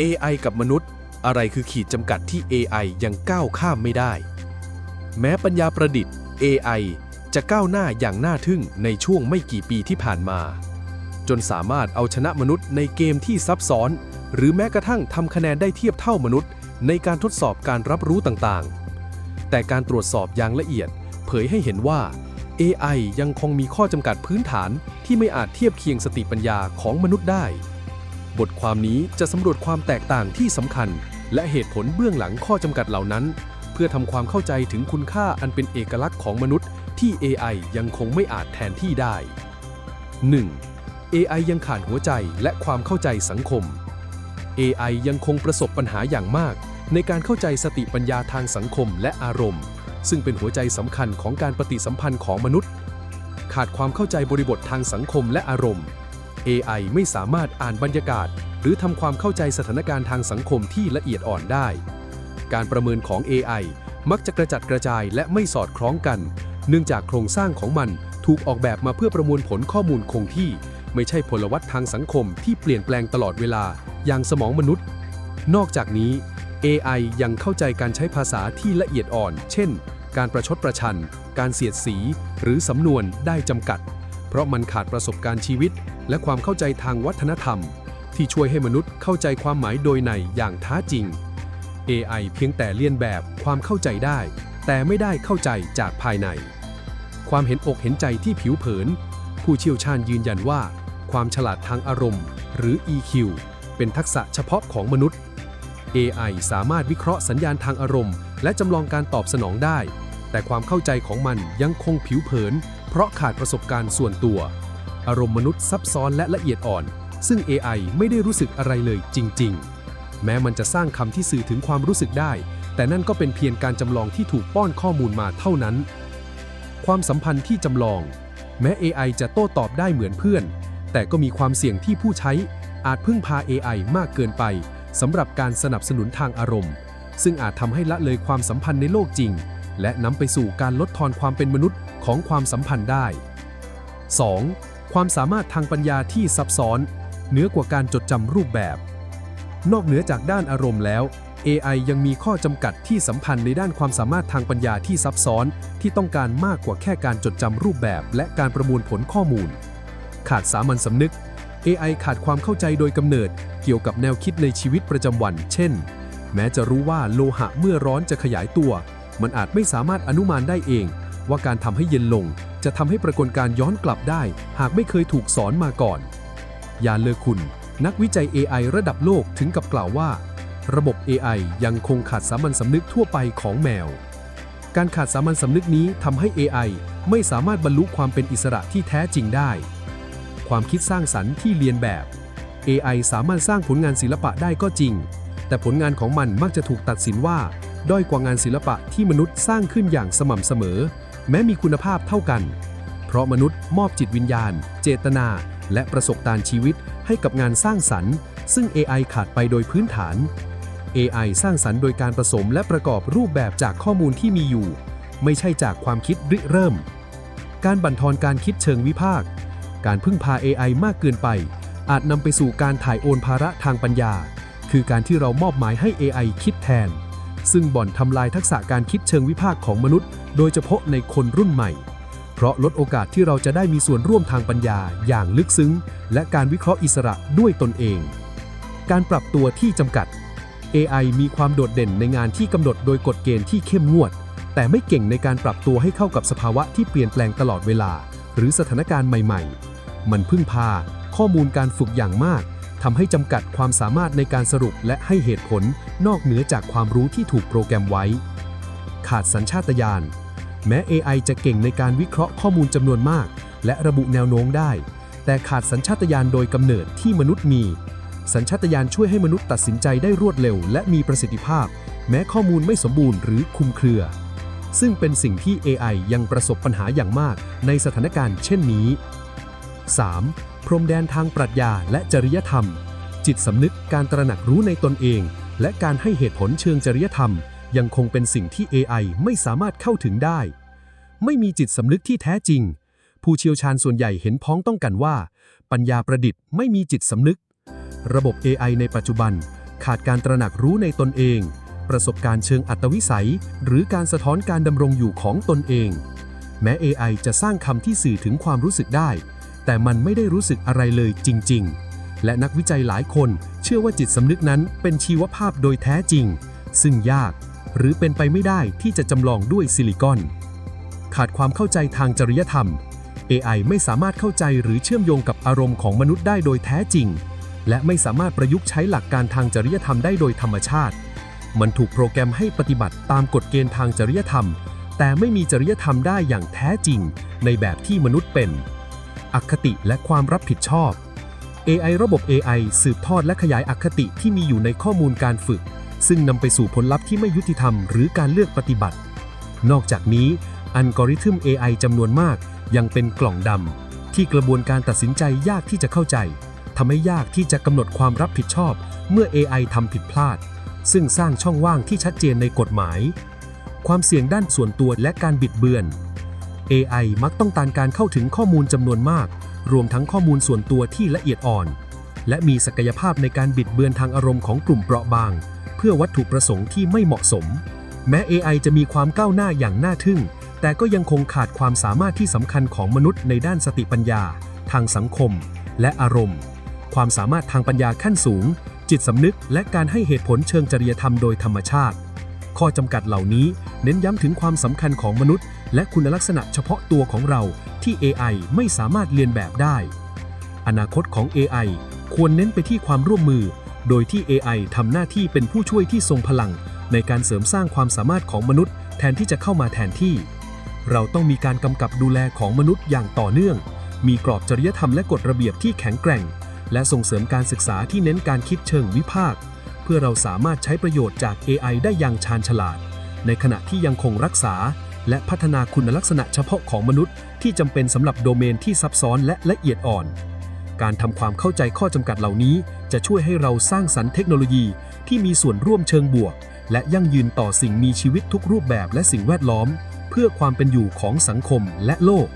AI กับมนุษย์ อะไรคือขีดจำกัดที่ AI ยังก้าวข้ามไม่ได้ แม้ปัญญาประดิษฐ์ AI จะก้าวหน้าอย่างน่าทึ่งในช่วงไม่กี่ปีที่ผ่านมา จนสามารถเอาชนะมนุษย์ในเกมที่ซับซ้อน หรือแม้กระทั่งทำคะแนนได้เทียบเท่ามนุษย์ ในการทดสอบการรับรู้ต่างๆ แต่การตรวจสอบอย่างละเอียด เผยให้เห็นว่า AI ยังคงมีข้อจำกัดพื้นฐานที่ไม่อาจเทียบเคียงสติปัญญาของมนุษย์ได้ บทความนี้จะสำรวจความแตกต่างที่สำคัญ และเหตุผลเบื้องหลังข้อจำกัดเหล่านั้น เพื่อทำความเข้าใจถึงคุณค่าอันเป็นเอกลักษณ์ของมนุษย์ที่ AI ยังคงไม่อาจแทนที่ได้ 1. AI ยังขาดหัวใจและความเข้าใจสังคม AI ยังคงประสบปัญหาอย่างมาก ในการเข้าใจสติปัญญาทางสังคมและอารมณ์ ซึ่งเป็นหัวใจสำคัญของการปฏิสัมพันธ์ของมนุษย์ ขาดความเข้าใจบริบททางสังคมและอารมณ์ AI ไม่สามารถอ่านบรรยากาศ หรือทำความเข้าใจสถานการณ์ทางสังคมที่ละเอียดอ่อนได้ การประเมินของ AI มักจะกระจัดกระจายและไม่สอดคล้องกัน เนื่องจากโครงสร้างของมันถูกออกแบบมาเพื่อประมวลผลข้อมูลคงที่ ไม่ใช่พลวัตทางสังคมที่เปลี่ยนแปลงตลอดเวลา อย่างสมองมนุษย์ นอกจากนี้ AI ยังเข้าใจการใช้ภาษาที่ละเอียดอ่อน เช่น การประชดประชัน การเสียดสี หรือสำนวนได้จำกัด ราะมันขาดประสบการณ์ชีวิต และความเข้าใจทางวัฒนธรรม ที่ช่วยให้มนุษย์เข้าใจความหมายโดยในอย่างท้าจริง AI เพียงแต่เลียนแบบความเข้าใจได้ แต่ไม่ได้เข้าใจจากภายใน ความเห็นอกเห็นใจที่ผิวเผิน ผู้เชี่ยวชาญยืนยันว่า ความฉลาดทางอารมณ์ หรือ EQ เป็นทักษะเฉพาะของมนุษย์ AI สามารถวิเคราะห์สัญญาณทางอารมณ์ และจำลองการตอบสนองได้ แต่ความเข้าใจของมันยังคงผิวเผิน ราะขาดประสบการณ์ส่วนตัว อารมณ์มนุษย์ซับซ้อนและละเอียดอ่อน ซึ่ง AI ไม่ได้รู้สึกอะไรเลยจริง ๆ แม้มันจะสร้างคำที่สื่อถึงความรู้สึกได้ แต่นั่นก็เป็นเพียงการจำลองที่ถูกป้อนข้อมูลมาเท่านั้น ความสัมพันธ์ที่จำลอง แม้ AI จะโต้ตอบได้เหมือนเพื่อน แต่ก็มีความเสี่ยงที่ผู้ใช้อาจพึ่งพา AI มากเกินไปสำหรับการสนับสนุนทางอารมณ์ ซึ่งอาจทำให้ละเลยความสัมพันธ์ในโลกจริง และนำไปสู่การลดทอนความเป็นมนุษย์ของความสัมพันธ์ได้ 2. ความสามารถทางปัญญาที่ซับซ้อน เหนือกว่าการจดจำรูปแบบ นอกเหนือจากด้านอารมณ์แล้ว AI ยังมีข้อจำกัดที่สัมพันธ์ในด้านความสามารถทางปัญญาที่ซับซ้อน ที่ต้องการมากกว่าแค่การจดจำรูปแบบ และการประมวลผลข้อมูล ขาดสามัญสำนึก AI ขาดความเข้าใจโดยกำเนิด เกี่ยวกับแนวคิดในชีวิตประจำวัน เช่น แม้จะรู้ว่าโลหะเมื่อร้อนจะขยายตัว มันอาจไม่สามารถอนุมานได้เอง ว่าการทำให้เย็นลง จะทำให้ปรากฏการย้อนกลับได้ หากไม่เคยถูกสอนมาก่อนยาเลอคุณ นักวิจัย AI ระดับโลกถึงกับกล่าวว่า ระบบ AI ยังคงขาดสามัญสำนึกทั่วไปของแมว การขาดสามัญสำนึกนี้ทำให้ AI ไม่สามารถบรรลุความเป็นอิสระที่แท้จริงได้ ความคิดสร้างสรรค์ที่เรียนแบบ AI สามารถสร้างผลงานศิลปะได้ก็จริง แต่ผลงานของมันมักจะถูกตัดสินว่า ด้อยกว่างานศิลปะที่มนุษย์สร้างขึ้นอย่างสม่ำเสมอ แม้มีคุณภาพเท่ากัน เพราะมนุษย์มอบจิตวิญญาณ เจตนา และประสบการณ์ชีวิตให้กับงานสร้างสรรค์ ซึ่ง AI ขาดไปโดยพื้นฐาน AI สร้างสรรค์โดยการผสมและประกอบรูปแบบจากข้อมูลที่มีอยู่ ไม่ใช่จากความคิดริเริ่ม การบั่นทอนการคิดเชิงวิพากษ์การพึ่งพา AI มากเกินไป อาจนำไปสู่การถ่ายโอนภาระทางปัญญา คือการที่เรามอบหมายให้ AI คิดแทน ซึ่งบ่อนทำลายทักษะการคิดเชิงวิพากษ์ของมนุษย์ โดยเฉพาะในคนรุ่นใหม่ เพราะลดโอกาสที่เราจะได้มีส่วนร่วมทางปัญญาอย่างลึกซึ้ง และการวิเคราะห์อิสระด้วยตนเอง การปรับตัวที่จำกัด AI มีความโดดเด่นในงานที่กำหนดโดยกฎเกณฑ์ที่เข้มงวด แต่ไม่เก่งในการปรับตัวให้เข้ากับสภาวะที่เปลี่ยนแปลงตลอดเวลา หรือสถานการณ์ใหม่ ๆ มันพึ่งพา ข้อมูลการฝึกอย่างมาก ทำให้จำกัดความสามารถในการสรุปและให้เหตุผลนอกเหนือจากความรู้ที่ถูกโปรแกรมไว้ ขาดสัญชาตญาณแม้ AI จะเก่งในการวิเคราะห์ข้อมูลจำนวนมาก และระบุแนวโน้มได้ แต่ขาดสัญชาตญาณโดยกำเนิดที่มนุษย์มี สัญชาตญาณช่วยให้มนุษย์ตัดสินใจได้รวดเร็ว และมีประสิทธิภาพ แม้ข้อมูลไม่สมบูรณ์หรือคุมเครือ ซึ่งเป็นสิ่งที่ AI ยังประสบปัญหาอย่างมากในสถานการณ์เช่นนี้ 3. พรมแดนทางปรัชญาและจริยธรรม จิตสำนึกการตระหนักรู้ในตนเอง และการให้เหตุผลเชิงจริยธรรม ยังคงเป็นสิ่งที่ AI ไม่สามารถเข้าถึงได้ ไม่มีจิตสำนึกที่แท้จริง ผู้เชี่ยวชาญส่วนใหญ่เห็นพ้องต้องกันว่า ปัญญาประดิษฐ์ไม่มีจิตสำนึก ระบบ AI ในปัจจุบัน ขาดการตระหนักรู้ในตนเอง ประสบการณ์เชิงอัตวิสัย หรือการสะท้อนการดำรงอยู่ของตนเอง แม้ AI จะสร้างคำที่สื่อถึงความรู้สึกได้ แต่มันไม่ได้รู้สึกอะไรเลยจริง ๆ และนักวิจัยหลายคนเชื่อว่าจิตสำนึกนั้นเป็นชีวภาพโดยแท้จริง ซึ่งยากหรือเป็นไปไม่ได้ที่จะจำลองด้วยซิลิคอน ขาดความเข้าใจทางจริยธรรม AI ไม่สามารถเข้าใจหรือเชื่อมโยงกับอารมณ์ของมนุษย์ได้โดยแท้จริง และไม่สามารถประยุกต์ใช้หลักการทางจริยธรรมได้โดยธรรมชาติ มันถูกโปรแกรมให้ปฏิบัติตามกฎเกณฑ์ทางจริยธรรม แต่ไม่มีจริยธรรมได้อย่างแท้จริง ในแบบที่มนุษย์เป็น อคติและความรับผิดชอบ AI ระบบ AI สืบทอดและขยายอคติที่มีอยู่ในข้อมูลการฝึก ซึ่งนำไปสู่ผลลัพธ์ที่ไม่ยุติธรรมหรือการเลือกปฏิบัติ นอกจากนี้ อัลกอริทึม AI จำนวนมากยังเป็นกล่องดำที่กระบวนการตัดสินใจยากที่จะเข้าใจทำให้ยากที่จะกำหนดความรับผิดชอบ เมื่อ AI ทำผิดพลาด ซึ่งสร้างช่องว่างที่ชัดเจนในกฎหมาย ความเสี่ยงด้านส่วนตัวและการบิดเบือน AI มักต้องการการเข้าถึงข้อมูลจำนวนมาก รวมทั้งข้อมูลส่วนตัวที่ละเอียดอ่อน และมีศักยภาพในการบิดเบือนทางอารมณ์ของกลุ่มเปราะบาง เพื่อวัตถุประสงค์ที่ไม่เหมาะสม แม้ AI จะมีความก้าวหน้าอย่างน่าทึ่ง แต่ก็ยังคงขาดความสามารถที่สำคัญของมนุษย์ในด้านสติปัญญา ทางสังคม และอารมณ์ ความสามารถทางปัญญาขั้นสูง จิตสำนึก และการให้เหตุผลเชิงจริยธรรมโดยธรรมชาติ ข้อจำกัดเหล่านี้เน้นย้ำถึงความสำคัญของมนุษย์ และคุณลักษณะเฉพาะตัวของเราที่ AI ไม่สามารถเรียนแบบได้ อนาคตของ AI ควรเน้นไปที่ความร่วมมือ โดยที่ AI ทำหน้าที่เป็นผู้ช่วยที่ทรงพลัง ในการเสริมสร้างความสามารถของมนุษย์ แทนที่จะเข้ามาแทนที่ เราต้องมีการกำกับดูแลของมนุษย์อย่างต่อเนื่อง มีกรอบจริยธรรมและกฎระเบียบที่แข็งแกร่ง และส่งเสริมการศึกษาที่เน้นการคิดเชิงวิพากษ์เพื่อเราสามารถใช้ประโยชน์จาก AI ได้อย่างชาญฉลาด ในขณะที่ยังคงรักษา และพัฒนาคุณลักษณะเฉพาะของมนุษย์ที่จำเป็นสำหรับโดเมนที่ซับซ้อนและละเอียดอ่อน การทำความเข้าใจข้อจำกัดเหล่านี้ จะช่วยให้เราสร้างสรรค์เทคโนโลยีที่มีส่วนร่วมเชิงบวก และยั่งยืนต่อสิ่งมีชีวิตทุกรูปแบบและสิ่งแวดล้อม เพื่อความเป็นอยู่ของสังคมและโลก